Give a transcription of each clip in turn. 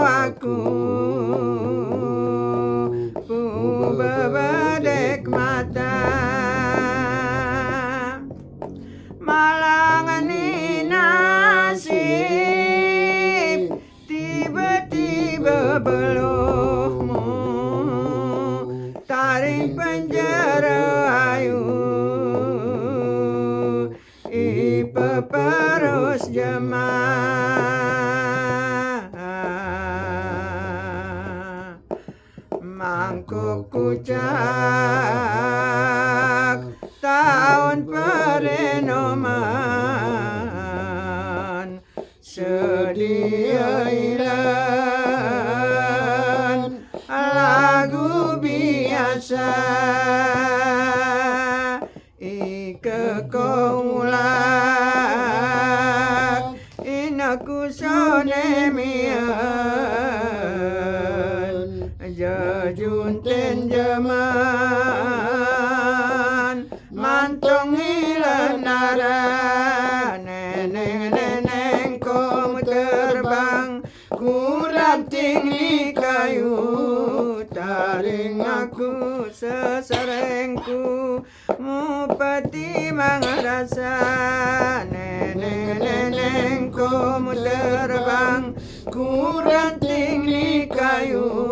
Aku. Ku bebedek mata. Malangan nasib Tiba-tiba beluhmu. Taring penjara ayu. Ipe perus jemaah Mangkuk kucak Tahun perenoman. Sedia ilan Lagu biasa. Ike kongulak Inaku sonemian Muntin Mantong mantung ilenara neneng-neneng kom terbang kuranting tinggi kayu. Taring aku seserengku mupati mangarasa neneng-neneng kom terbang kuranting tinggi kayu.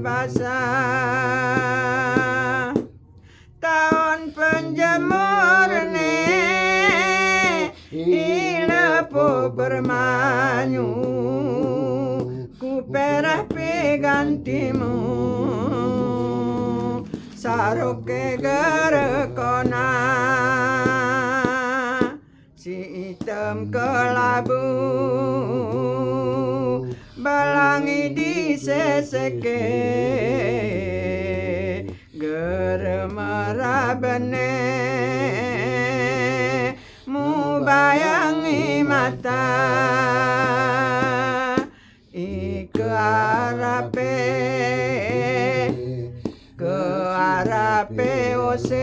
basah Tahun penjemur ne Ilapo bermanyu Ku perah pegantimu Saroke gerekona Si hitam kelabu Balangi di seseke. Geremara bene. Mu bayangi mata. Ike arape. Ke arape oseng.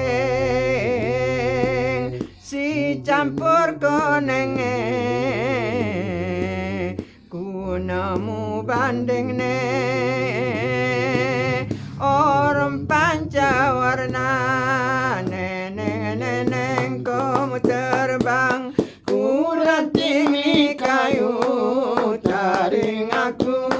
Si campur konenge Ku nemu banding ne Orang pancawarna Neneng neneng kamu terbang. Ku ranting kayu Taring aku